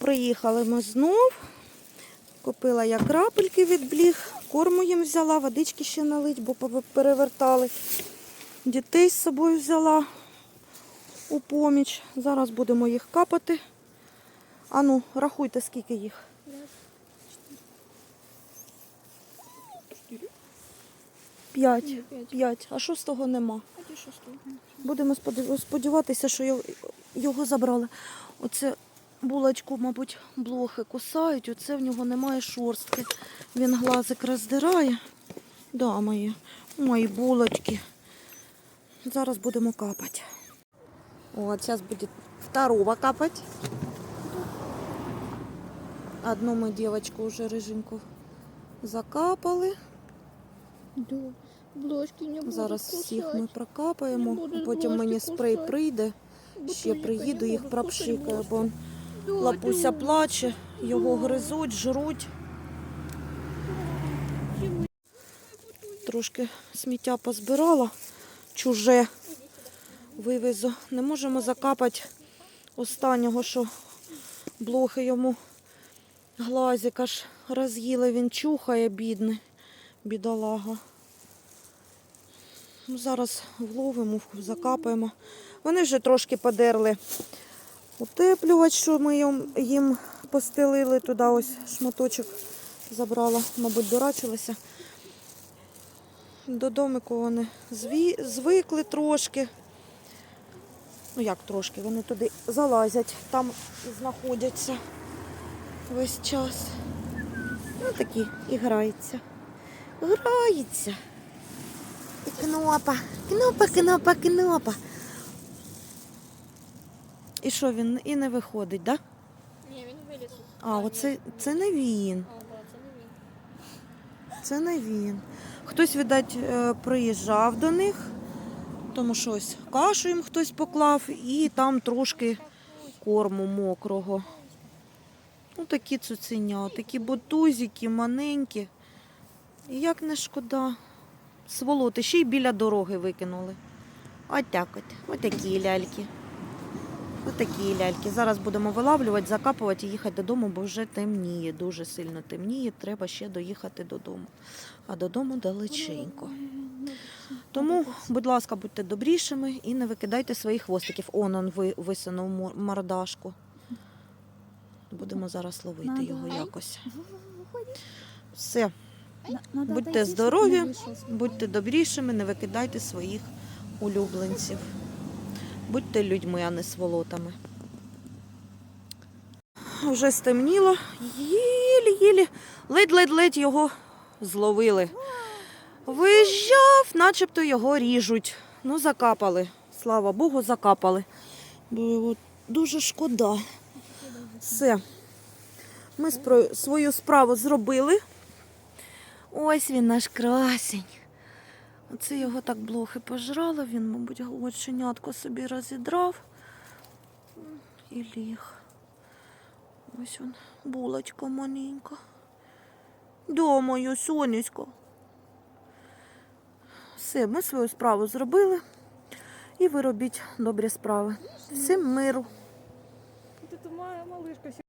Приїхали ми знов. Купила я крапельки від бліг, корму їм взяла, водички ще налить, бо перевертали. Дітей з собою взяла у поміч. Зараз будемо їх капати. Ану, рахуйте, скільки їх. П'ять. П'ять. А шостого нема. Будемо сподіватися, що його забрали. Оце булочку, мабуть, блохи кусають. Оце в нього немає шорстки. Він глазик роздирає. Да, мої, мої булочки. Зараз будемо капати. О, зараз буде второго капати. Одну ми дівчинку вже риженьку закапали. Да. Блошки не будуть Зараз всіх ми прокапаємо. Потім мені спрей кусати. прийде. Ще приїду, їх пропшикаю, бо лапуся плаче, його гризуть, жруть. Трошки сміття позбирала, чуже вивезу. Не можемо закапати останнього, що блохи йому глазик аж роз'їли, він чухає, бідний, бідолага. Ну, Зараз вловимо, закапаємо. Вони вже трошки подерли утеплювач, що ми їм, постелили туди ось шматочок забрала, мабуть, дорачилися. До домику вони звикли трошки. Ну як трошки, вони туди залазять, там знаходяться весь час. Ну такі і. Граються. І кнопа, кнопа, кнопа, кнопа. І що він і не виходить, так? Да? Ні, він виліз. А, оце це не він. Це не він. Хтось, видать, е, приїжджав до них, тому що ось кашу їм хтось поклав, і там трошки корму мокрого. Ну, такі цуценя, такі ботузики, маленькі. І як не шкода. Сволоти, ще й біля дороги викинули. От так от. Ось такі ляльки. Ось такі ляльки. Зараз будемо вилавлювати, закапувати і їхати додому, бо вже темніє, дуже сильно темніє. Треба ще доїхати додому. А додому далеченько. Тому, будь ласка, будьте добрішими і не викидайте своїх хвостиків. Он он ви висунув мордашку. Будемо зараз ловити його якось. Все, Будьте здорові. будьте добрішими, не викидайте своїх улюбленців. Будьте людьми, а не сволотами. Вже стемніло. Єлі-єлі, ледь-ледь-ледь його зловили. Виїжджав, начебто його ріжуть. Ну, закапали. Слава Богу, закапали. Бо дуже шкода. Все. Ми спро- свою справу зробили. Ось він наш красень. Оце його так блохи пожрали, він, мабуть, оченятко собі розідрав і ліг. Ось він, булочка маленька. До сонечко. Все, ми свою справу зробили. І ви робіть добрі справи. Всім миру. Тут малишка